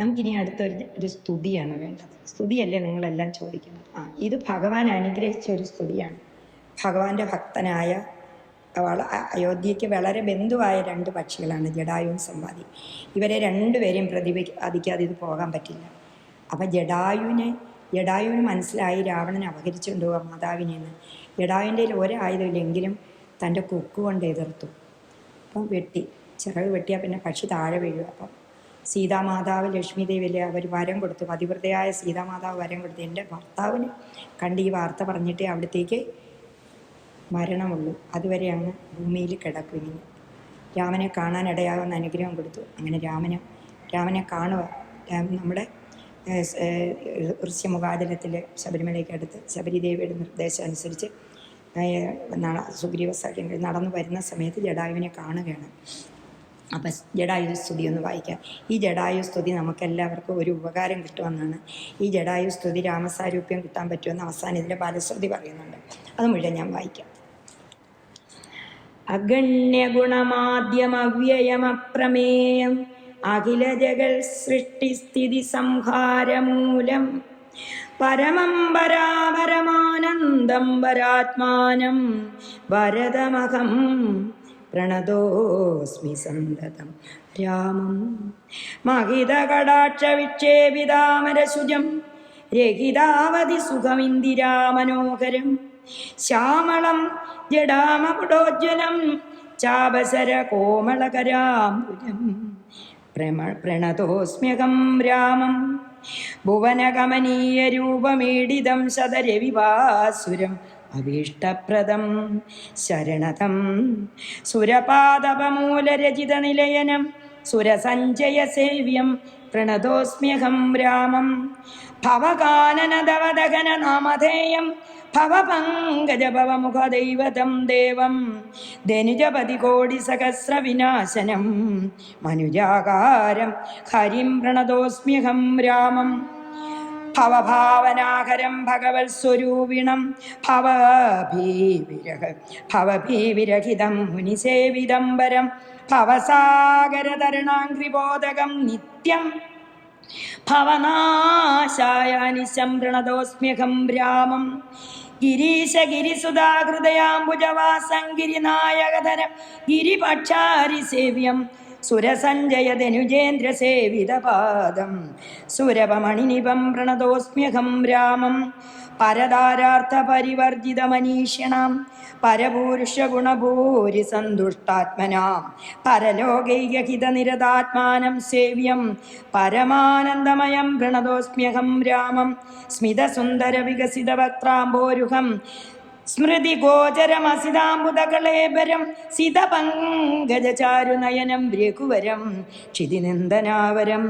നമുക്കിനി അടുത്തൊരു ഒരു സ്തുതിയാണ് വേണ്ടത്. സ്തുതിയല്ലേ നിങ്ങളെല്ലാം ചോദിക്കുന്നത്? ആ ഇത് ഭഗവാൻ അനുഗ്രഹിച്ച ഒരു സ്തുതിയാണ്. ഭഗവാന്റെ ഭക്തനായ അയോധ്യയ്ക്ക് വളരെ ബന്ധുവായ രണ്ട് പക്ഷികളാണ് ജഡായുവും സമ്പാദി. ഇവരെ രണ്ടുപേരെയും പ്രതിപാദിക്കാതെ ഇത് പോകാൻ പറ്റില്ല. അപ്പം ജഡായുവിനെ ജഡായുവിന് മനസ്സിലായി രാവണൻ മാതാവിനെ എന്ന്. ജഡായുവിന്റെ ഒരായുധമില്ലെങ്കിലും തന്റെ കൊക്ക് കൊണ്ട് എതിർത്തു. അപ്പം വെട്ടി ചിറക് വെട്ടിയാൽ പിന്നെ പക്ഷി താഴെ വീഴുക അപ്പം സീതാമാതാവ് ലക്ഷ്മി ദേവിയിലെ അവർ വരം കൊടുത്തു. പതിവ്രതയായ സീതാമാതാവ് വരം കൊടുത്തു എന്റെ ഭർത്താവിന് കണ്ട് ഈ വാർത്ത പറഞ്ഞിട്ടേ അവിടത്തേക്ക് മരണമുള്ളൂ. അതുവരെയാണ് ഭൂമിയിൽ കിടക്കുന്നത്. രാമനെ കാണാൻ ഇടയാകുന്ന അനുഗ്രഹം കൊടുത്തു. അങ്ങനെ രാമനെ രാമനെ കാണുക നമ്മുടെ ഋഷ്യമുഖാചലത്തിൽ ശബരിമലയ്ക്ക് അടുത്ത് ശബരിദേവിയുടെ നിർദ്ദേശം അനുസരിച്ച് സുഗ്രീവ സഖ്യങ്ങൾ നടന്നു വരുന്ന സമയത്ത് ജഡായുവിനെ കാണുകയാണ്. അപ്പം ജഡായു സ്തുതി ഒന്ന് വായിക്കാം. ഈ ജഡായു സ്തുതി നമുക്കെല്ലാവർക്കും ഒരു ഉപകാരം കിട്ടുമെന്നാണ്. ഈ ജഡായു സ്തുതി രാമസാരൂപ്യം കിട്ടാൻ പറ്റുമെന്ന് അവസാനം ഇതിന്റെ ബാലശ്രുതി പറയുന്നുണ്ട്. അത് മുഴുവൻ ഞാൻ വായിക്കാം. അഗണ്യഗുണമാദ്യമവ്യയമപ്രമേയം അഖില ജഗൽ സൃഷ്ടിസ്ഥിതി സംഹാരമൂലം പരമം പരാപരമാനന്ദം പരാത്മാനം ഭരതമഹം പ്രണതോസ്മി സന്തതം. രാമം. മഹിതകടാക്ഷവിക്ഷേപിതാമരശുജം രഹിതാവധി സുഖമിന്ദിരാമനോഹരം. ശ്യാമളം ജഡാമകുടോജ്വലം. ചാപസര കോമളകരാംബുജം. പ്രമ പ്രണതോസ്മ്യകം രാമം. ഭുവനഗമനീയരൂപമീഡിതം സദരവിവാസുരം. അഭീഷ്ടപ്രദം. ശരണതം. സുരപാദപമൂലരചിതനിലയനം. സുരസഞ്ജയസേവ്യം പ്രണതോസ്മ്യഹം രാമം. ഭവകാനനദവദഹന നാമധേയം ഭവപങ്കജഭവമുഖദൈവതം ദേവം. ധനുജപതി കോടിസഹസ്രവിനാശനം മനുജാകാരം. ഹരിം പ്രണതോസ്മ്യഹം രാമം. ഭവഭാവനാകരം ഭഗവത് സ്വരൂപിണം. ഭവഭീവിരഹ ഭവഭീവിരഹിതം മുനിസേവിതംബരം ഭവസാഗരതരണാംഗ്രിബോധകം നിത്യം. ഭവനാശായ രാമം ഗിരീശ ഗിരിസുധാഹൃദയാംബുജവാസം ഗിരിനായകധരം ഗിരിപക്ഷാരി സേവ്യം സുരപമണിനിപം പ്രണതോസ്മ്യഹം രാമം. പരതാരാർത്ഥ പരിവർജിതമനീഷിണാം പരപൂരുഷഗുണഭൂരി സന്തുഷ്ടാത്മനാം പരലോകൈകഹിതനിരതാത്മാനം സേവ്യം. പരമാനന്ദമയം പ്രണതോസ്മ്യഹം രാമം. സ്മിതസുന്ദര ഗോചരമസിതാംബുദകളേബരം സിതപങ്കജചാരുനയനം രഘുവരം ക്ഷിതിനന്ദനാവരം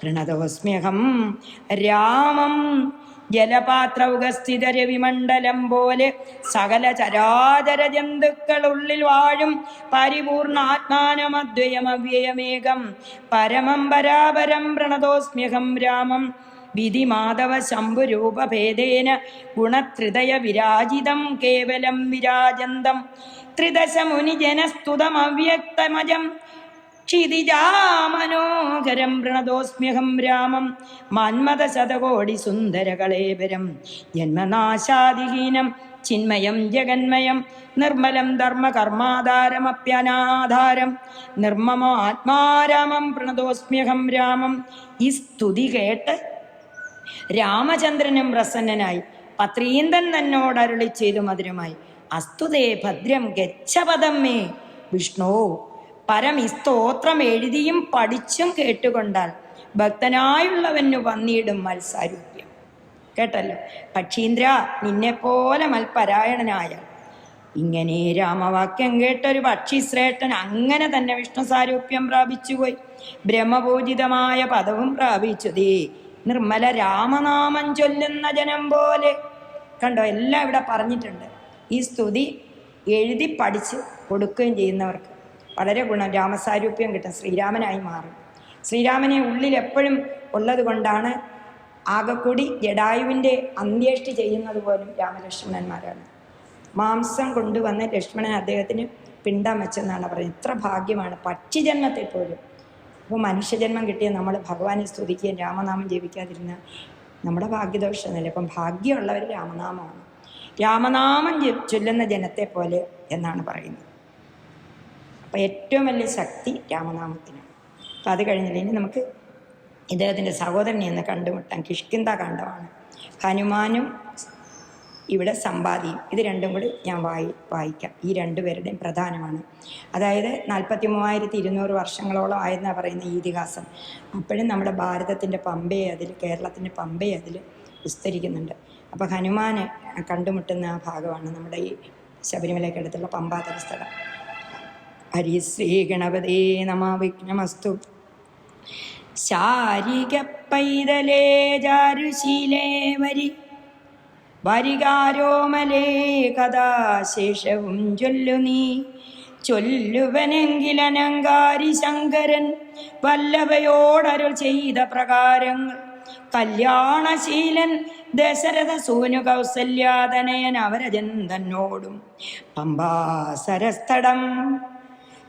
പ്രണതോസ്മ്യഹം രാമം. ജലപാത്രൗകസ്ഥിതരവിമണ്ഡലം പോലെ സകല ചരാചര ജന്തുക്കളുള്ളിൽ വാഴും പരിപൂർണാത്മാനമദ്വയമവ്യയമേകം. പരമം പരാപരം പ്രണതോസ്മ്യഹം രാമം. വിധിമാധവ ശംഭുരൂപഭേദേന ഗുണത്രിതയ വിരാജിതം കേവലം വിരാജന്തം. ത്രിദശ മുനിജനസ്തുതമവ്യക്തമജം ക്ഷിതിജാമനോഹരം പ്രണതോസ്മ്യഹം രാമം മന്മത ശതകോടി സുന്ദരകളേവരം ജന്മനാശാദിഹീനം ചിന്മയം ജഗന്മയം നിർമ്മലം ധർമ്മകർമാധാരമപ്യനാധാരം നിർമ്മമോ ആത്മാരാമം പ്രണതോസ്മ്യഹം രാമം. ഈ സ്തുതി കേട്ട് രാമചന്ദ്രനും പ്രസന്നനായി. പത്രീന്തൻ തന്നോട് അരുളി ചെയ്തു മധുരമായി. അസ്തുതേ ഭദ്രം ഗച്ഛപദം മേ. വിഷ്ണു പരം സ്തോത്രം എഴുതിയും പഠിച്ചും കേട്ടുകൊണ്ടാൽ ഭക്തനായുള്ളവനു വന്നിടും മത്സാരൂപ്യം. കേട്ടല്ലോ? പക്ഷീന്ദ്ര നിന്നെപ്പോലെ മൽപരായണനായ. ഇങ്ങനെ രാമവാക്യം കേട്ടൊരു പക്ഷിശ്രേഷ്ഠൻ അങ്ങനെ തന്നെ വിഷ്ണു സാരൂപ്യം പ്രാപിച്ചുപോയി. ബ്രഹ്മപൂജിതമായ പദവും പ്രാപിച്ചതേ നിർമ്മല രാമനാമം ചൊല്ലുന്ന ജനം പോലെ. കണ്ടോ എല്ലാം ഇവിടെ പറഞ്ഞിട്ടുണ്ട്. ഈ സ്തുതി എഴുതി പഠിച്ച് കൊടുക്കുകയും ചെയ്യുന്നവർക്ക് വളരെ ഗുണം രാമസാരൂപ്യം കിട്ടും ശ്രീരാമനായി മാറും. ശ്രീരാമനെ ഉള്ളിൽ എപ്പോഴും ഉള്ളത് കൊണ്ടാണ് ആകെക്കൂടി ജഡായുവിന്റെ അന്ത്യേഷ്ടി ചെയ്യുന്നത് പോലും രാമലക്ഷ്മണന്മാരാണ്. മാംസം കൊണ്ടുവന്ന് ലക്ഷ്മണൻ അദ്ദേഹത്തിന് പിണ്ടം വെച്ചെന്നാണ് പറയുന്നത്. ഇത്ര ഭാഗ്യമാണ്. പക്ഷിജന്മത്തിൽ പോലും അപ്പോൾ മനുഷ്യജന്മം കിട്ടിയ നമ്മൾ ഭഗവാനെ സ്തുതിക്കുകയും രാമനാമം ജപിക്കാതിരുന്ന നമ്മുടെ ഭാഗ്യദോഷമല്ല ഇപ്പം ഭാഗ്യമുള്ളവർ രാമനാമമാണ്. രാമനാമം ചൊല്ലുന്ന ജനത്തെ പോലെ എന്നാണ് പറയുന്നത്. അപ്പം ഏറ്റവും വലിയ ശക്തി രാമനാമത്തിനാണ്. അപ്പം അത് കഴിഞ്ഞില്ല ഇനി നമുക്ക് ഇദ്ദേഹത്തിന്റെ സഹോദരനെ ഒന്ന് കണ്ടുമുട്ടാൻ കിഷ്കിന്ത കാണ്ഡമാണ് ഹനുമാനും ഇവിടെ സമ്പാദിയും ഇത് രണ്ടും കൂടി ഞാൻ വായി വായിക്കാം. ഈ രണ്ടുപേരുടെയും പ്രധാനമാണ്. അതായത് നാൽപ്പത്തി മൂവായിരത്തി ഇരുന്നൂറ് വർഷങ്ങളോളം ആയെന്നാണ് പറയുന്ന ഈ ഇതിഹാസം. അപ്പോഴും നമ്മുടെ ഭാരതത്തിന്റെ പമ്പയെ അതിൽ കേരളത്തിന്റെ പമ്പയെ അതിൽ വിസ്തരിക്കുന്നുണ്ട്. അപ്പോൾ ഹനുമാനെ കണ്ടുമുട്ടുന്ന ആ ഭാഗമാണ് നമ്മുടെ ഈ ശബരിമലയ്ക്കടുത്തുള്ള പമ്പാതര സ്ഥലം. ഹരിശ്രീ ഗണപതേ നമ വിഘ്നമസ്തു. ശാരിക പൈതലേ ചാരുശീലേ വരി. വരികാരോമലേ കഥാശേഷവും ചൊല്ലു നീ. ചൊല്ലുവനെങ്കിലനങ്കാരി ശങ്കരൻ വല്ലഭയോടരുൾ ചെയ്ത പ്രകാരങ്ങൾ. കല്യാണശീലൻ ദശരഥ സൂനു കൗസല്യാതനയൻ അവരജൻ തന്നോടും. പമ്പാസരസ്ഥടം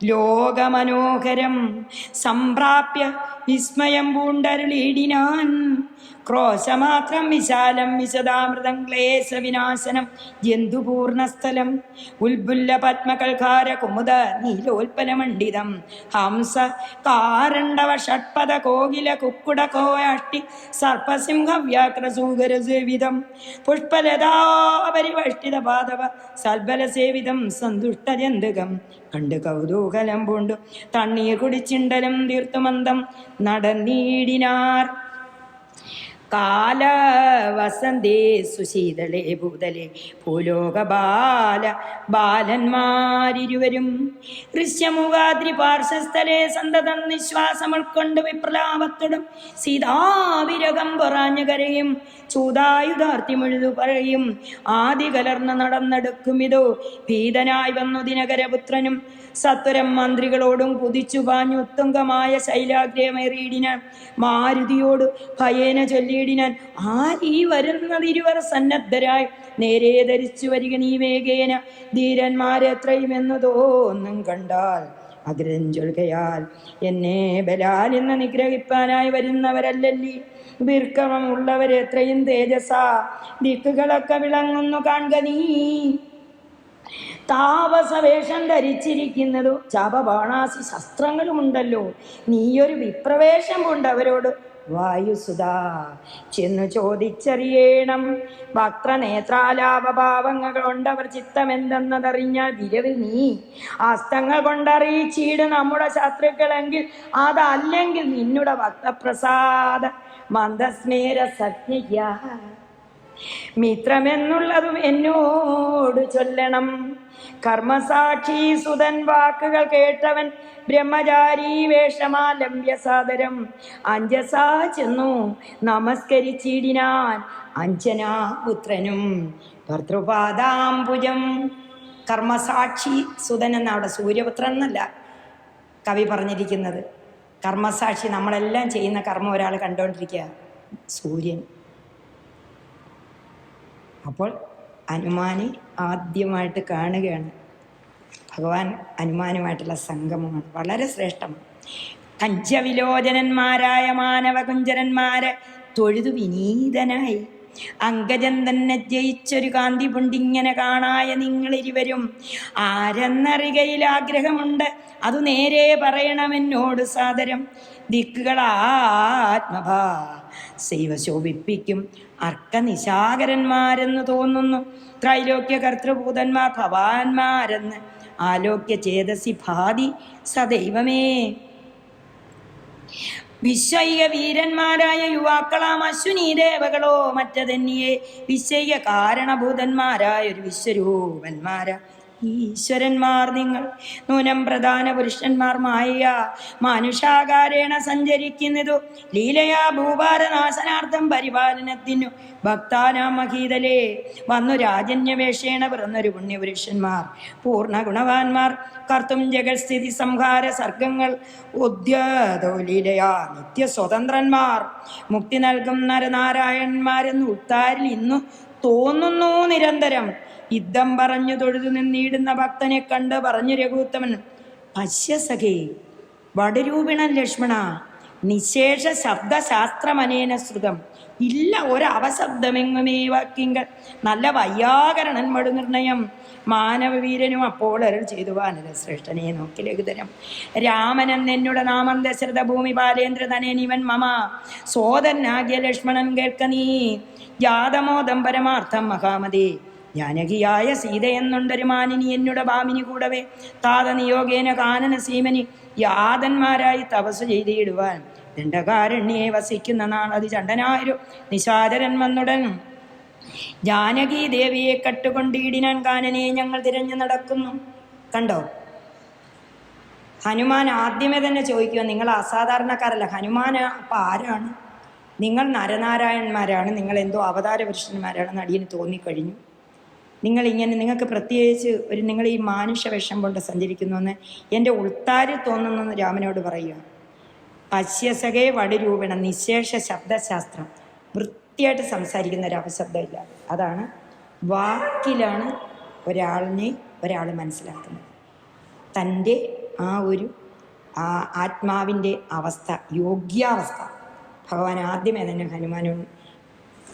ലോകമനോഹരം സംപ്രാപ്യ വിസ്മയം പൂണ്ടരുളിയിടിനാൻ ക്രോശമാത്രം വിശാലം വിശദാമൃതം ക്ലേശ വിനാശനം ജന്തുപൂർണസ്ഥലം. ഉൽബുല്ല പത്മകൽക്കാര കുമുദ നീലോൽപ്പലമണ്ഡിതം ഹംസ കാരണ്ടവ ഷഡ്പദ കോകില കുക്കുട കോയാഷ്ടി സർപ്പസിംഹ വ്യാക്ര സൂകര സേവിതം പുഷ്പലതാപരിവഷ്ടിത പാദവ സൽബല സേവിതം സന്തുഷ്ട ജന്തുകം. കണ്ട് കൗതൂഹലം പൂണ്ടു. തണ്ണീർ കുടിച്ചിണ്ടലും തീർത്തുമന്ദം നടന്നീടിനാർ കാലവസന്തേ സുശീതളേ ഭൂതലേ ഭൂലോക ബാല ബാലന്മാരിരുവരും. ഋഷ്യമുഖാദ്രി പാർശ്വസ്ഥലേ സന്തതം നിശ്വാസം ഉൾക്കൊണ്ട് വിപ്രലാപത്തോടും സീതാവിരകം പൊറാഞ്ഞു കരയും ചൂതായുധാർത്തി മുഴുതു പറയും. ആദി കലർന്ന് നടന്നെടുക്കുമിതോ ഭീതനായി വന്നു ദിനകരപുത്രനും സത്വരം മന്ത്രികളോടും കുതിച്ചു പാഞ്ഞു ഉത്തുംഗമായ ശൈലാഗ്രഹമേറിയിടിനാൻ മാരുതിയോട് ഭയേന ചൊല്ലിയിടിനാൻ. ആരീ വരുന്നതിരുവർ സന്നദ്ധരായി. നേരെ ധരിച്ചു വരിക നീ വേഗേന ധീരന്മാരെത്രയും എന്നതോ തോന്നും കണ്ടാൽ അഗ്രഞ്ചൊൽകയാൽ എന്നെ ബലാൽ എന്ന് നിഗ്രഹിപ്പാനായി വരുന്നവരല്ലല്ലി. ദീർഘമുള്ളവരെത്രയും തേജസ ദിക്കുകളൊക്കെ വിളങ്ങുന്നു കാണുക നീ. താപസവേഷം ധരിച്ചിരിക്കുന്നതോ ചാപബാണാസി ശസ്ത്രങ്ങളുമുണ്ടല്ലോ. നീയൊരു വിപ്രവേഷം കൊണ്ട് അവരോട്. വായുസുതാ ചെന്നു ചോദിച്ചറിയേണം. വക്രനേത്രാലാപഭാവങ്ങൾ കൊണ്ടവർ ചിത്തമെന്തെന്നതറിഞ്ഞാൽ വിരവിൽ നീ. അസ്തങ്ങൾ കൊണ്ടറിയിച്ചീട് നമ്മുടെ ശത്രുക്കളെങ്കിൽ അതല്ലെങ്കിൽ നിന്നുടെ ഭക്തപ്രസാദ മന്ദസ്മേര സജ്ഞയ്യ മിത്രമെന്നുള്ളതും എന്നോട് ചൊല്ലണം. കർമ്മസാക്ഷി സുതൻ വാക്കുകൾ കേട്ടവൻ ബ്രഹ്മചാരി വേഷമാലംബ്യ സാദരം. അഞ്ജസാ ചെന്നു നമസ്കരിച്ചിടിനാൻ അഞ്ജനാപുത്രനും. ഭർത്തൃപാദാംബുജം കർമ്മസാക്ഷി സുതൻ എന്നവിടെ സൂര്യപുത്രൻ എന്നല്ല കവി പറഞ്ഞിരിക്കുന്നത്. കർമ്മസാക്ഷി നമ്മളെല്ലാം ചെയ്യുന്ന കർമ്മം ഒരാൾ കണ്ടുകൊണ്ടിരിക്കുക സൂര്യൻ. അപ്പോൾ ഹനുമാനെ ആദ്യമായിട്ട് കാണുകയാണ്. ഭഗവാൻ ഹനുമാനുമായിട്ടുള്ള സംഗമമാണ്. വളരെ ശ്രേഷ്ഠമാണ് കഞ്ചവിലോചനന്മാരായ മാനവകുഞ്ചരന്മാരെ തൊഴുതു വിനീതനായി അങ്കജൻ തന്നെ ജയിച്ചൊരു കാന്തി പൊണ്ടിങ്ങനെ കാണായ നിങ്ങളിരുവരും. ആരെന്നറികയിൽ ആഗ്രഹമുണ്ട് അതു നേരെ പറയണമെന്നോട് സാദരം. ദിക്കുകളാത്മഭാ ശൈവ ശോഭിപ്പിക്കും. അർക്കനിശാകരന്മാരെന്ന് തോന്നുന്നു. ത്രൈലോക്യ കർത്തൃഭൂതന്മാർ ഭവാന്മാരെന്ന്. ആലോക്യ ചേതസി ഭാതി സദൈവമേ. വിശ്വയ്യ വീരന്മാരായ യുവാക്കളാം അശ്വിനി ദേവകളോ മറ്റതന്യേ വിശ്വൈക കാരണഭൂതന്മാരായ ഒരു വിശ്വരൂപന്മാരാ. ഈശ്വരന്മാർ നിങ്ങൾ. നൂനം പ്രധാന പുരുഷന്മാർ മായ മാനുഷാകാരേണ സഞ്ചരിക്കുന്നതു. ലീലയാ ഭൂഭാരനാശനാർത്ഥം പരിപാലനത്തിനു. ഭക്താനാം മഹീതലേ. വന്നു രാജന്യവേഷേണ പിറന്നൊരു പുണ്യപുരുഷന്മാർ. പൂർണ ഗുണവാന്മാർ കർത്തും ജഗത്സ്ഥിതി സംഹാര സർഗങ്ങൾ. ഉദ്യതോലീലയാ നിത്യ സ്വതന്ത്രന്മാർ മുക്തി നൽകും നരനാരായണന്മാരെന്ന് ഉത്താരിൽ ഇന്നു തോന്നുന്നു നിരന്തരം. യുദ്ധം പറഞ്ഞു തൊഴുതു നിന്നിടുന്ന ഭക്തനെ കണ്ട് പറഞ്ഞു രഘുത്തമൻ പശ്യസഖേ വടരൂപിണൻ ലക്ഷ്മണ നിശേഷ ശബ്ദശാസ്ത്രമനേന ശ്രുതം. ഇല്ല ഒരവശബ്ദമെങ്ങുമേ വാക്കിങ്കൽ. നല്ല വയ്യാകരണൻ മടു നിർണയം. മാനവവീരനും അപ്പോൾ അരുൾ ചെയ്തു വാനര ശ്രേഷ്ഠനെ നോക്കി ലഘുതരം രാമനൻ എന്നുടെ നാമം ദശരഥ ഭൂമി ബാലേന്ദ്ര തനേനിവൻ മമ. സോദരനാകിയ ലക്ഷ്മണൻ കേൾക്ക നീ. ജാതമോദം പരമാർത്ഥം മഹാമതി. ജാനകിയായ സീതയെന്നുണ്ടൊരു മാനിനി എന്നുടെ ഭാമിനി കൂടവേ. താത നിയോഗേന കാനന സീമനി യാതന്മാരായി തപസ് ചെയ്തിടുവാൻ. ദണ്ഡകാരണ്യെ വസിക്കുന്ന നാൾ അതി ചണ്ടനായൊരു നിശാചരൻ വന്നുടൻ. ജാനകി ദേവിയെ കട്ടുകൊണ്ടിടിനാൻ കാനനെ ഞങ്ങൾ തിരഞ്ഞു നടക്കുന്നു. കണ്ടോ? ഹനുമാൻ ആദ്യമേ തന്നെ ചോദിക്കുക നിങ്ങൾ അസാധാരണക്കാരല്ല ഹനുമാൻ അപ്പം ആരാണ്? നിങ്ങൾ നരനാരായണന്മാരാണ് നിങ്ങൾ എന്തോ അവതാര പുരുഷന്മാരാണെന്ന് അടിയന് തോന്നിക്കഴിഞ്ഞു. നിങ്ങൾ ഇങ്ങനെ നിങ്ങൾക്ക് പ്രത്യേകിച്ച് ഒരു നിങ്ങൾ ഈ മാനുഷ വിഷം കൊണ്ട് സഞ്ചരിക്കുന്നുവെന്ന് എന്റെ ഉൾത്താരി തോന്നുന്നെന്ന് രാമനോട് പറയുക പശ്യസകേ വടിരൂപണ നിശേഷ ശബ്ദശാസ്ത്രം. വൃത്തിയായിട്ട് സംസാരിക്കുന്ന ഒരു അപശബ്ദമില്ല അതാണ് വാക്കിലാണ് ഒരാളിനെ ഒരാൾ മനസ്സിലാക്കുന്നത്. തന്റെ ആ ഒരു ആ ആത്മാവിന്റെ അവസ്ഥ യോഗ്യാവസ്ഥ ഭഗവാൻ ആദ്യമേ തന്നെ ഹനുമാനും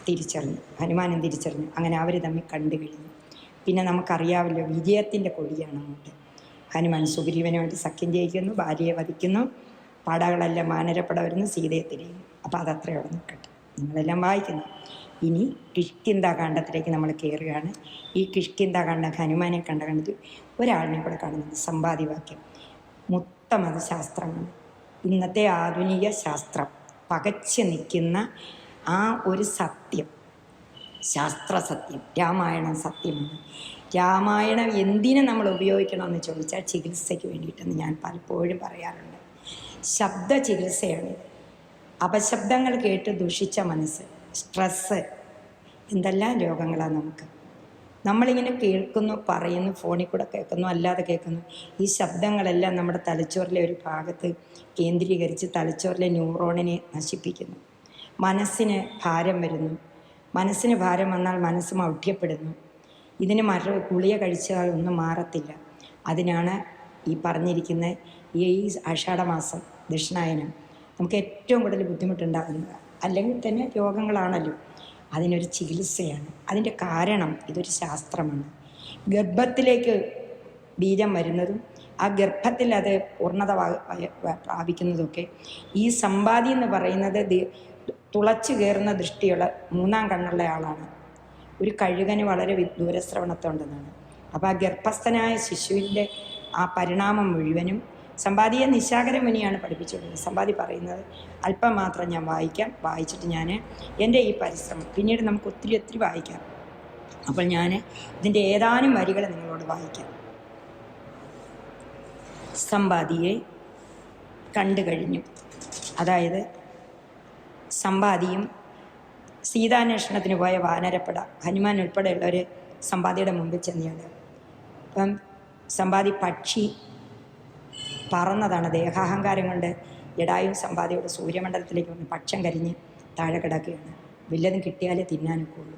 തിരിച്ചറിഞ്ഞു. ഹനുമാനും തിരിച്ചറിഞ്ഞു. അങ്ങനെ അവർ തമ്മിൽ കണ്ടു കഴിഞ്ഞു. പിന്നെ നമുക്കറിയാമല്ലോ വിജയത്തിന്റെ കൊടിയാണ് അങ്ങോട്ട്. ഹനുമാൻ സുഗ്രീവനുമായിട്ട് സഖ്യം ചെയ്യിക്കുന്നു ഭാര്യയെ വധിക്കുന്നു പടകളെല്ലാം മാനരപ്പട വരുന്നു സീതയെ തിരയുന്നു. അപ്പോൾ അവിടെ നിൽക്കട്ടെ നിങ്ങളെല്ലാം വായിക്കുന്നു. ഇനി കിഷ്കിന്താകാന്ഡത്തിലേക്ക് നമ്മൾ കയറുകയാണ്. ഈ കിഷ്കിന്താകാന്ഡ ഹനുമാനെ കണ്ട കണ്ടത് ഒരാളിനെ കൂടെ കാണുന്നത് സമ്പാദിവാക്യം അത് ശാസ്ത്രമാണ്. ഇന്നത്തെ ആധുനിക ശാസ്ത്രം പകച്ചു നിൽക്കുന്ന ആ ഒരു സത്യം ശാസ്ത്രസത്യം രാമായണം സത്യമാണ് രാമായണം എന്തിനെ നമ്മൾ ഉപയോഗിക്കണമെന്ന് ചോദിച്ചാൽ ചികിത്സയ്ക്ക് വേണ്ടിയിട്ടെന്ന് ഞാൻ പലപ്പോഴും പറയാറുണ്ട്. ശബ്ദ ചികിത്സയാണിത് അപശബ്ദങ്ങൾ കേട്ട് ദുഷിച്ച മനസ്സ് സ്ട്രെസ്സ് എന്തെല്ലാം രോഗങ്ങളാണ് നമുക്ക്. നമ്മളിങ്ങനെ കേൾക്കുന്നു പറയുന്നു ഫോണിൽ കൂടെ കേൾക്കുന്നു അല്ലാതെ കേൾക്കുന്നു. ഈ ശബ്ദങ്ങളെല്ലാം നമ്മുടെ തലച്ചോറിലെ ഒരു ഭാഗത്ത് കേന്ദ്രീകരിച്ച് തലച്ചോറിലെ ന്യൂറോണിനെ നശിപ്പിക്കുന്നു. മനസ്സിന് ഭാരം വരുന്നു. മനസ്സിന് ഭാരം വന്നാൽ മനസ്സ് മൗഢ്യപ്പെടുന്നു. ഇതിന് മറ കുളിയ കഴിച്ചാൽ ഒന്നും മാറത്തില്ല. അതിനാണ് ഈ പറഞ്ഞിരിക്കുന്ന ഈ ആഷാഢമാസം ദക്ഷിണായനം. നമുക്ക് ഏറ്റവും കൂടുതൽ ബുദ്ധിമുട്ടുണ്ടാകുന്നത്. അല്ലെങ്കിൽ തന്നെ രോഗങ്ങളാണല്ലോ. അതിനൊരു ചികിത്സയാണ്. അതിന്റെ കാരണം ഇതൊരു ശാസ്ത്രമാണ്. ഗർഭത്തിലേക്ക് ബീജം വരുന്നതും ആ ഗർഭത്തിൽ അത് പൂർണത പ്രാപിക്കുന്നതൊക്കെ ഈ സമ്പാദി എന്ന് പറയുന്നത് തുളച്ചു കയറുന്ന ദൃഷ്ടിയുള്ള മൂന്നാം കണ്ണുള്ള ആളാണ്. ഒരു കഴുകന് വളരെ ദൂരശ്രവണത്തുണ്ടെന്നാണ് അപ്പോൾ ആ ഗർഭസ്ഥനായ ശിശുവിന്റെ ആ പരിണാമം മുഴുവനും സമ്പാദിയെ നിശാകര മുനിയാണ് പഠിപ്പിച്ചുകൊടുക്കുന്നത് സമ്പാദി പറയുന്നത് അല്പം മാത്രം ഞാൻ വായിക്കാം. വായിച്ചിട്ട് ഞാൻ എന്റെ ഈ പരിശ്രമം. പിന്നീട് നമുക്ക് ഒത്തിരി ഒത്തിരി വായിക്കാം. അപ്പോൾ ഞാൻ ഇതിന്റെ ഏതാനും വരികൾ നിങ്ങളോട് വായിക്കാം. സമ്പാദിയെ കണ്ടു കഴിഞ്ഞു. അതായത് സമ്പാദിയും സീതാന്വേഷണത്തിന് പോയ വാനരപ്പട ഹനുമാൻ ഉൾപ്പെടെയുള്ളവർ സമ്പാദിയുടെ മുമ്പിൽ ചെന്നിയാണ് അപ്പം സമ്പാദി പക്ഷി പറന്നതാണ്. ദേഹാഹങ്കാരം കൊണ്ട് ജഡായും സമ്പാദിയുടെ സൂര്യമണ്ഡലത്തിലേക്ക് വന്ന് പക്ഷം കരിഞ്ഞ് താഴെ കിടക്കുകയാണ്. വല്ലതും കിട്ടിയാലേ തിന്നാനൊക്കെ ഉള്ളൂ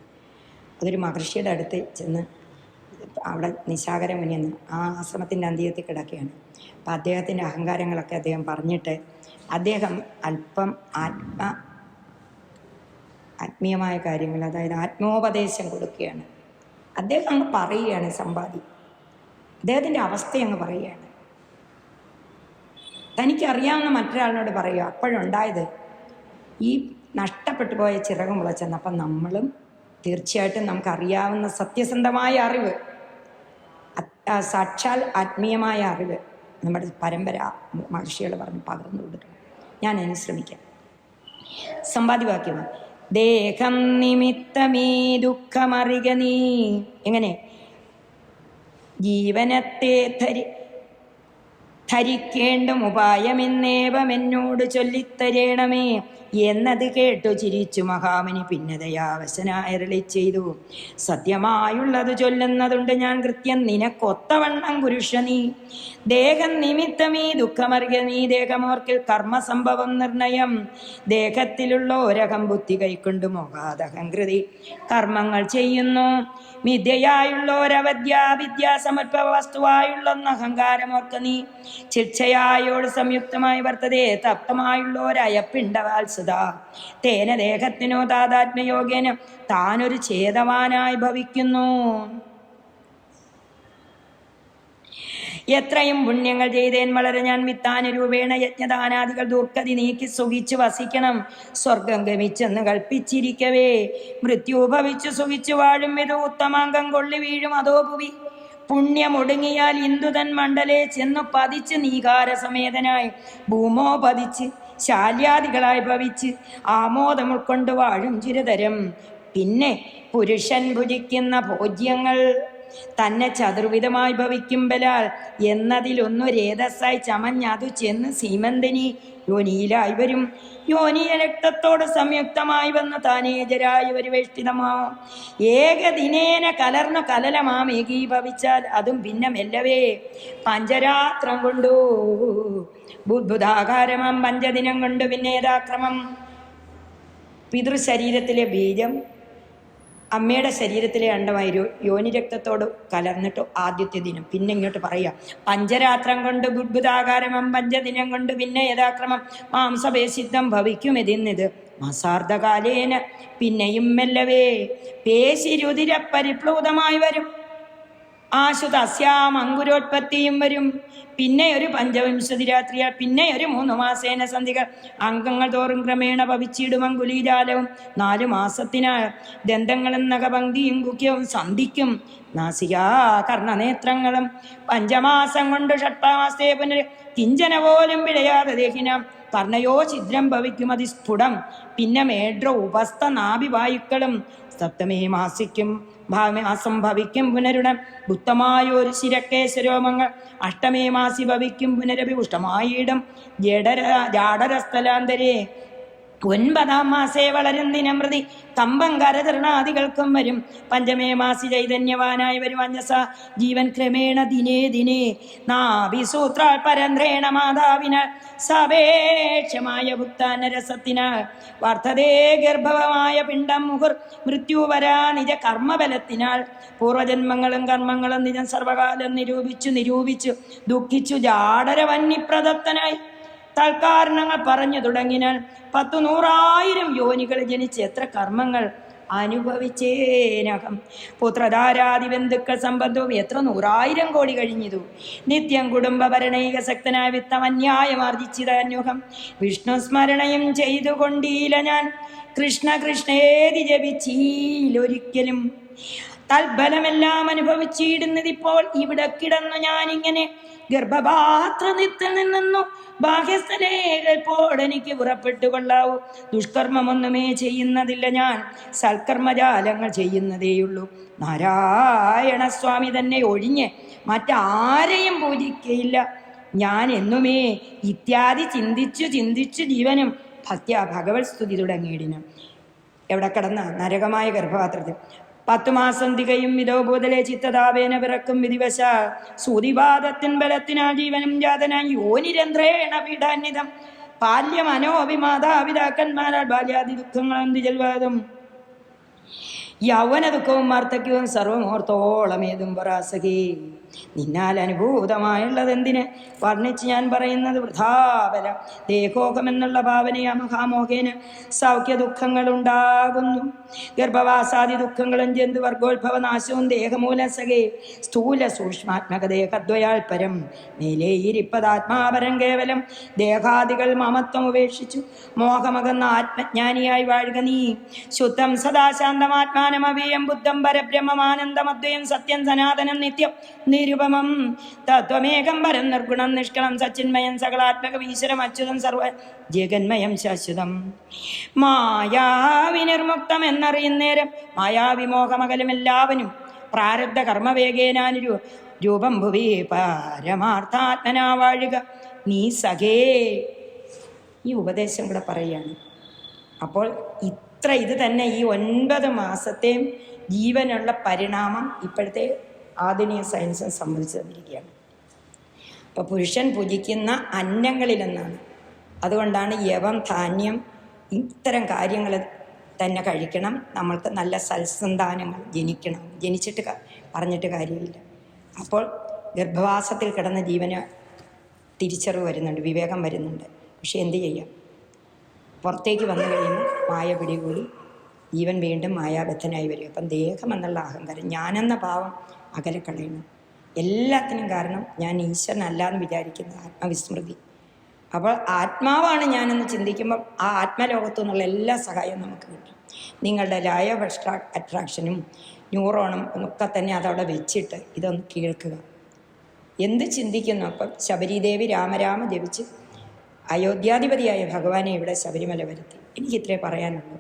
അതൊരു മഹർഷിയുടെ അടുത്ത് ചെന്ന് അവിടെ നിശാകര മുനിയെന്ന് ആ ആശ്രമത്തിന്റെ അന്ത്യത്തിൽ കിടക്കുകയാണ്. അപ്പം അദ്ദേഹത്തിന്റെ അഹങ്കാരങ്ങളൊക്കെ അദ്ദേഹം പറഞ്ഞിട്ട് അദ്ദേഹം അല്പം ആത്മ ആത്മീയമായ കാര്യങ്ങൾ അതായത് ആത്മോപദേശം കൊടുക്കുകയാണ്. അദ്ദേഹം അങ്ങ് പറയുകയാണ് സമ്പാദി. അദ്ദേഹത്തിന്റെ അവസ്ഥ അങ്ങ് പറയുകയാണ്. തനിക്കറിയാവുന്ന മറ്റൊരാളിനോട് പറയുക അപ്പോഴുണ്ടായത് ഈ നഷ്ടപ്പെട്ടു പോയ ചിറകം മുളച്ചെന്ന്. അപ്പം നമ്മളും തീർച്ചയായിട്ടും നമുക്കറിയാവുന്ന സത്യസന്ധമായ അറിവ് സാക്ഷാൽ ആത്മീയമായ അറിവ് നമ്മുടെ പരമ്പര മഹർഷികൾ പറഞ്ഞ് പകർന്നു കൊടുക്കണം. ഞാൻ അതിന് ശ്രമിക്കാം. സമ്പാദിവാക്യമാണ് ദേഹം നിമിത്തമീ ദുഃഖമറിക നീ എങ്ങനെ? ജീവനത്തെ ധരി ധരിക്കേണ്ടും ഉപായമെന്നേവമെന്നോട് ചൊല്ലിത്തരേണമേ എന്നത് കേട്ടു ചിരിച്ചു മഹാമുനി പിന്നതയാവശനായരളി ചെയ്തു. സത്യമായുള്ളത് ചൊല്ലുന്നതുണ്ട് ഞാൻ കൃത്യം. നിനക്കൊത്തവണ്ണം കുരുഷ നീ. ദേഹം നിമിത്തമീ ദുഃഖമറിയ നീ. ദേഹമോർക്കിൽ കർമ്മസംഭവം നിർണയം. ദേഹത്തിലുള്ള ഒരകം ബുദ്ധി കൈക്കൊണ്ട് കൈക്കൊണ്ടു മോഹാദഹംകൃതി കർമ്മങ്ങൾ ചെയ്യുന്നു. മിഥ്യയായുള്ളോരവദ്യ വിദ്യാസമർപ്പ നീ. ശിക്ഷയായോട് സംയുക്തമായി വർത്തതേ തപ്തമായുള്ളോരയപ്പിണ്ടവാത്സുത തേന ദേഹത്തിനോ താതാത്മയോഗേന താനൊരു ഛേദവാനായി ഭവിക്കുന്നു. എത്രയും പുണ്യങ്ങൾ ചെയ്തേൻ വളരെ ഞാൻ വിത്താനുരൂപേണ യജ്ഞദാനാദികൾ ദുർഗതി നീക്കി സുഖിച്ചു വസിക്കണം. സ്വർഗം ഗമിച്ചെന്ന് കൽപ്പിച്ചിരിക്കവേ. മൃത്യു ഉപവിച്ചു സുഖിച്ചു വാഴും ഇത് ഉത്തമാംഗം കൊള്ളി വീഴും അതോ ഭുവി. പുണ്യമൊടുങ്ങിയാൽ ഇന്ദുതൻ മണ്ഡലെ ചെന്നു പതിച്ച് നീകാര സമേതനായി ഭൂമോ പതിച്ച് ശാല്യാദികളായി ഭവിച്ച് ആമോദം ഉൾക്കൊണ്ട് വാഴും ചിരതരം. പിന്നെ പുരുഷൻ ഭുജിക്കുന്ന ഭോജ്യങ്ങൾ. തന്നെ ചതുർവിധമായി ബലാൽ എന്നതിലൊന്നു രേതസ്സായി ചമഞ്ഞതു ചെന്ന് സീമന്തനി. യോനിയിലായി വരും. യോനിയ രക്തത്തോട് സംയുക്തമായി വന്ന് താനേജരായി പരിവേഷ്ടിതമാവും ഏകദിനേന കലർന്ന കലലമാം ഏകീഭവിച്ചാൽ അതും ഭിന്നമല്ലവേ. മെല്ലവേ പഞ്ചരാത്രം കൊണ്ടു. ബുദ്ബുധാകാരമാം പഞ്ചദിനം കൊണ്ട് പിന്നേതാക്രമം. പിതൃശരീരത്തിലെ ബീജം അമ്മയുടെ ശരീരത്തിലെ അണ്ടമായി യോനി യോനിരക്തത്തോട് കലർന്നിട്ട് ആദ്യത്തെ ദിനം. പിന്നെ ഇങ്ങോട്ട് പറയാം പഞ്ചരാത്രം കൊണ്ട് ഗുഡ്ബുദാകാരമം പഞ്ചദിനം കൊണ്ട് പിന്നെ യഥാക്രമം മാംസപേശിദ്ധം ഭവിക്കും ഇതിന്നിത് മാസാർദ്ധകാലേന പിന്നെയും മെല്ലവേ. പേശി രുതിരപ്പരിപ്ലൂതമായി വരും. ആശു തസ്യാം അങ്കുരോത്പത്തിയും വരും. പിന്നെ ഒരു പഞ്ചവിംശതി രാത്രിയാൽ പിന്നെ ഒരു മൂന്ന് മാസേന സന്ധികൾ അംഗങ്ങൾ തോറും ക്രമേണ പവിച്ചിടും അങ്കുലീജാലവും. നാലു മാസത്തിനാൽ ദന്തങ്ങളും നഖപങ്ക്തിയും കുക്യവും സന്ധിക്കും. നാസികാ കർണനേത്രങ്ങളും. പഞ്ചമാസം കൊണ്ട് ഷട്ടാമാസത്തെ പുനർ കിഞ്ചന പോലും പിഴയാതെ ദേഹിനാം കർണയോ ഛിദ്രം ഭവിക്കും അതിസ്ഫുടം പിന്നെ മേഡ്ര ഉപസ്ഥ നാഭിവായുക്കളും സപ്തമേ മാസിക്കും ഭാവമാസം ഭവിക്കും പുനരുടൻ ബുദ്ധമായൊരു ശിരക്കേശരോമങ്ങൾ അഷ്ടമേ മാസി ഭവിക്കും പുനരഭിപുഷ്ടമായിടും. ജഡര ജാഡരസ്ഥലാന്തരേ ഒൻപതാം മാസേ വളരും ദിനമൃതി. തമ്പം കരതൃണാദികൾക്കും വരും. പഞ്ചമേ മാസി ചൈതന്യവാനായി വരും അഞ്ഞസ ജീവൻ ക്രമേണ ദിനേ ദിനേ. നാഭിസൂത്രാൽ പരന്ത്രേണ മാതാവിനാൽ സപേക്ഷമായ ഭുക്താനരസത്തിനാൽ വർദ്ധതേ ഗർഭവമായ പിണ്ടം മുഹുർ മൃത്യുവരാ നിജ കർമ്മബലത്തിനാൽ. പൂർവജന്മങ്ങളും കർമ്മങ്ങളും നിജം സർവകാലം നിരൂപിച്ചു നിരൂപിച്ചു ദുഃഖിച്ചു ജാടരവന്യപ്രദത്തനായി തൽക്കാരണങ്ങൾ പറഞ്ഞു തുടങ്ങിയാൽ പത്തു നൂറായിരം യോനികൾ ജനിച്ച് എത്ര കർമ്മങ്ങൾ അനുഭവിച്ചേനകം. പുത്രധാരാദി ബന്ധുക്കൾ സംബന്ധവും എത്ര നൂറായിരം കോടി കഴിഞ്ഞതു. നിത്യം കുടുംബഭരണൈക ശക്തനായ വിത്തം അന്യായമാർജിച്ചിതന്യുഹം വിഷ്ണു സ്മരണയും ചെയ്തുകൊണ്ടീല ഞാൻ. കൃഷ്ണ കൃഷ്ണേതി ജപിച്ചീലൊരിക്കലും തൽബലമെല്ലാം അനുഭവിച്ചിടുന്നതിപ്പോൾ ഇവിടെ കിടന്നു ഞാനിങ്ങനെ ഗർഭപാത്രനിത്തിൽ നിന്നു ബാഹ്യസ്ഥലേപ്പോൾ എനിക്ക് പുറപ്പെട്ടു കൊള്ളാവൂ ദുഷ്കർമ്മമൊന്നുമേ ചെയ്യുന്നതില്ല ഞാൻ. സൽക്കർമ്മജാലങ്ങൾ ചെയ്യുന്നതേയുള്ളൂ. നാരായണ സ്വാമി തന്നെ ഒഴിഞ്ഞ് മറ്റാരെയും പൂജിക്കയില്ല. ഞാൻ എന്നുമേ ഇത്യാദി ചിന്തിച്ചു ചിന്തിച്ചു ജീവനും ഭക്ത്യ ഭഗവത് സ്തുതി തുടങ്ങിയിടിനും എവിടെ കിടന്ന നരകമായ ഗർഭപാത്രത്തിൽ പത്തു മാസം തികയും വിധോ ഭൂതലെ ചിത്തതാവേന പിറക്കും വിധിവശ. സൂതിവാദത്തിൻ ബലത്തിനാൽ ജീവനും ജാതനായി യോനിരന്ത്രേണ പീഡാന്വിതം. ബാല്യമനോഭിമാതാപിതാക്കന്മാരാൽ ബാല്യാദി ദുഃഖങ്ങൾ എന്ത് ചെൽവാദം യൗവന ദുഃഖവും വാർദ്ധക്യവും സർവമോർത്തോളമേതും പറാസകി നിന്നാൽ അനുഭൂതമായുള്ളതെന്തിന് വർണിച്ച് ഞാൻ പറയുന്നത് വൃഥാബല. ദേഹോകം എന്നുള്ള ഭാവനയാ മഹാമോഹേന. സൗഖ്യ ദുഃഖങ്ങൾ ഉണ്ടാകുന്നു ഗർഭവാസാദി ദുഃഖങ്ങളും ജന്തു വർഗോത്ഭവ നാശവും ദേഹമൂലം സഖേ സ്ഥൂല സൂക്ഷ്മാത്മക ദേഹദ്വയാൽ പരം മേലേ കേവലം. ദേഹാദികൾ മമത്വം ഉപേക്ഷിച്ചു. മോഹമകന്ന ആത്മജ്ഞാനിയായി വാഴുക നീ. ശുദ്ധം സദാശാന്തമാത്മാനമവീയം ബുദ്ധം പരബ്രഹ്മമാനന്ദമദ്വയം സത്യം സനാതനം നിത്യം നിരുപമം തത്വമേകം പരം നിർഗുണം നിഷ്കളം സച്ചിന്മയം സകളാത്മകം ഈശ്വരം അച്യുതം സർവ ജഗന്മയം ശാശ്വതം. മായാവിനിർമുക്തം എന്നറിയുന്നേരം മായാവിമോഹമകലും എല്ലാവനും പ്രാരബ്ധ കർമ്മവേഗേനാനുരു രൂപം ഭുവി പരമാർത്ഥാത്മനാ വാഴുക. നീ സഖേ. ഈ ഉപദേശം കൂടെ പറയുകയാണ് അപ്പോൾ ഇത്ര ഇത് തന്നെ ഈ ഒൻപത് മാസത്തെയും ജീവനുള്ള പരിണാമം ഇപ്പോഴത്തെ ആധുനിക സയൻസും സംബന്ധിച്ച് തന്നിരിക്കുകയാണ് അപ്പോൾ പുരുഷൻ പൂജിക്കുന്ന അന്നങ്ങളിലെന്നാണ്. അതുകൊണ്ടാണ് യവം ധാന്യം ഇത്തരം കാര്യങ്ങൾ തന്നെ കഴിക്കണം. നമ്മൾക്ക് നല്ല സൽസന്താനങ്ങൾ ജനിക്കണം. ജനിച്ചിട്ട് പറഞ്ഞിട്ട് കാര്യമില്ല. അപ്പോൾ ഗർഭവാസത്തിൽ കിടന്ന ജീവന് തിരിച്ചറിവ് വരുന്നുണ്ട് വിവേകം വരുന്നുണ്ട്. പക്ഷെ എന്ത് ചെയ്യാം? പുറത്തേക്ക് വന്നു കഴിയുമ്പോൾ മായ പിടികൂടി ജീവൻ വീണ്ടും മായാബദ്ധനായി വരും. അപ്പം ദേഹം എന്നുള്ള അഹങ്കാരം ഞാനെന്ന ഭാവം അകലെ കളയണം എല്ലാത്തിനും കാരണം ഞാൻ ഈശ്വരനല്ല എന്ന് വിചാരിക്കുന്ന ആത്മവിസ്മൃതി. അപ്പോൾ ആത്മാവാണ് ഞാനെന്ന് ചിന്തിക്കുമ്പോൾ ആ ആത്മലോകത്തു നിന്നുള്ള എല്ലാ സഹായവും നമുക്ക് കിട്ടും. നിങ്ങളുടെ ലയ അട്രാക്ഷനും ന്യൂറോണും ഒക്കെ തന്നെ അതവിടെ വെച്ചിട്ട് ഇതൊന്ന് കേൾക്കുക. എന്ത് ചിന്തിക്കുന്നു? അപ്പം ശബരിദേവി രാമരാമ ജപിച്ച് അയോധ്യാധിപതിയായ ഭഗവാനെ ഇവിടെ ശബരിമല വരുത്തി. എനിക്കിത്രേ പറയാനുള്ളൂ.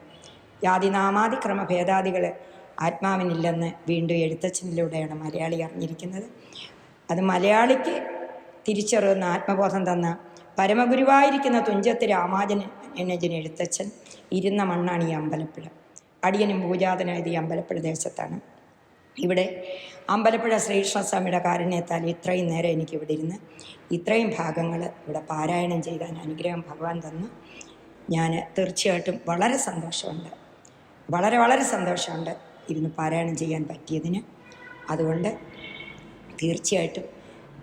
ജാതിനാമാതിക്രമ ക്രമഭേദാദികൾ ആത്മാവിനില്ലെന്ന് വീണ്ടും എഴുത്തച്ഛനിലൂടെയാണ് മലയാളി അറിഞ്ഞിരിക്കുന്നത്. അത് മലയാളിക്ക് തിരിച്ചറിയുന്ന ആത്മബോധം തന്ന പരമഗുരുവായിരിക്കുന്ന തുഞ്ചത്ത് രാമാജന എന്നജൻ എഴുത്തച്ഛൻ ഇരുന്ന മണ്ണാണ് ഈ അമ്പലപ്പുഴ. അടിയനും പൂജാതനായത് ഈ അമ്പലപ്പുഴ ദേശത്താണ്. ഇവിടെ അമ്പലപ്പുഴ ശ്രീകൃഷ്ണസ്വാമിയുടെ കാരുണ്യത്താൽ ഇത്രയും നേരം എനിക്ക് ഇവിടെ ഇരുന്ന് ഇത്രയും ഭാഗങ്ങൾ ഇവിടെ പാരായണം ചെയ്താൻ അനുഗ്രഹം ഭഗവാൻ തന്നു. ഞാൻ തീർച്ചയായിട്ടും വളരെ സന്തോഷമുണ്ട്. വളരെ വളരെ സന്തോഷമുണ്ട്. ഇരുന്ന് പാരായണം ചെയ്യാൻ പറ്റിയതിന് അതുകൊണ്ട് തീർച്ചയായിട്ടും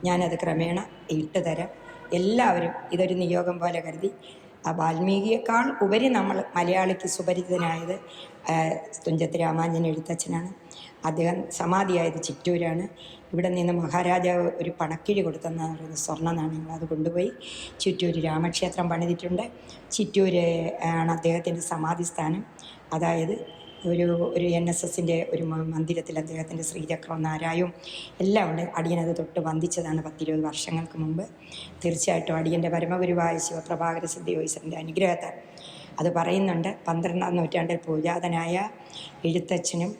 ഞാനത് ക്രമേണ ഇട്ട് തരാം. എല്ലാവരും ഇതൊരു നിയോഗം പോലെ കരുതി. ആ വാൽമീകിയേക്കാൾ ഉപരി നമ്മൾ മലയാളിക്ക് സുപരിചിതനായത് തുഞ്ചത്ത് രാമാഞ്ജൻ എഴുത്തച്ഛനാണ്. അദ്ദേഹം സമാധിയായത് ചിറ്റൂരാണ്. ഇവിടെ നിന്ന് മഹാരാജാവ് ഒരു പണക്കിഴി കൊടുത്തെന്ന് പറയുന്നത് സ്വർണ നാണയങ്ങൾ അത് കൊണ്ടുപോയി ചിറ്റൂര് രാമക്ഷേത്രം പണിതിട്ടുണ്ട്. ചിറ്റൂര് ആണ് അദ്ദേഹത്തിന്റെ സമാധി സ്ഥാനം അതായത് ഒരു ഒരു എൻ എസ് എസിന്റെ ഒരു മന്ദിരത്തിൽ അദ്ദേഹത്തിന്റെ ശ്രീചക്രവും നാരായവും എല്ലാം ഉണ്ട് അടിയനത് തൊട്ട് വന്ദിച്ചതാണ് പത്തിരുപത് വർഷങ്ങൾക്ക് മുമ്പ്. തീർച്ചയായിട്ടും അടിയന്റെ പരമഗുരുവായ ശിവപ്രഭാകര സിദ്ധിയോയ്സറിന്റെ അനുഗ്രഹത്താൽ അത് പറയുന്നുണ്ട്. പന്ത്രണ്ടാം നൂറ്റാണ്ടിൽ പൂജാതനായ എഴുത്തച്ഛനും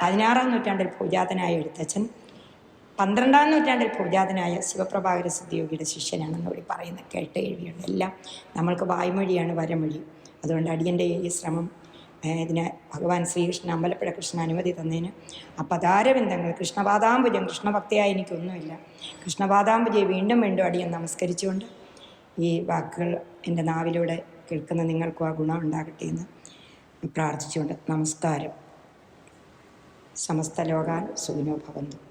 പതിനാറാം നൂറ്റാണ്ടിൽ പൂജാതനായ എഴുത്തച്ഛൻ പന്ത്രണ്ടാം നൂറ്റാണ്ടിൽ പൂജാതനായ ശിവപ്രഭാകര സിദ്ധിയോഗിയുടെ ശിഷ്യനാണെന്ന് കൂടി പറയുന്ന കേട്ട് എഴുതിയുണ്ട് എല്ലാം നമ്മൾക്ക് വായ്മൊഴിയാണ് വരമൊഴി. അതുകൊണ്ട് അടിയന്റെ ഈ ശ്രമം ഇതിന് ഭഗവാൻ ശ്രീകൃഷ്ണൻ അമ്പലപ്പുഴ കൃഷ്ണൻ അനുമതി തന്നതിന് ആ പതാരബിന്ദങ്ങൾ കൃഷ്ണപാദാംബുജം കൃഷ്ണഭക്തിയായി എനിക്കൊന്നുമില്ല കൃഷ്ണപാദാംബുജയെ വീണ്ടും വീണ്ടും അടിയൻ നമസ്കരിച്ചുകൊണ്ട് ഈ വാക്കുകൾ എന്റെ നാവിലൂടെ കേൾക്കുന്ന നിങ്ങൾക്കും ആ ഗുണം ഉണ്ടാകട്ടെ എന്ന് പ്രാർത്ഥിച്ചുകൊണ്ട് നമസ്കാരം. സമസ്ത ലോകാൻ സുഖിനോ ഭവന്തു.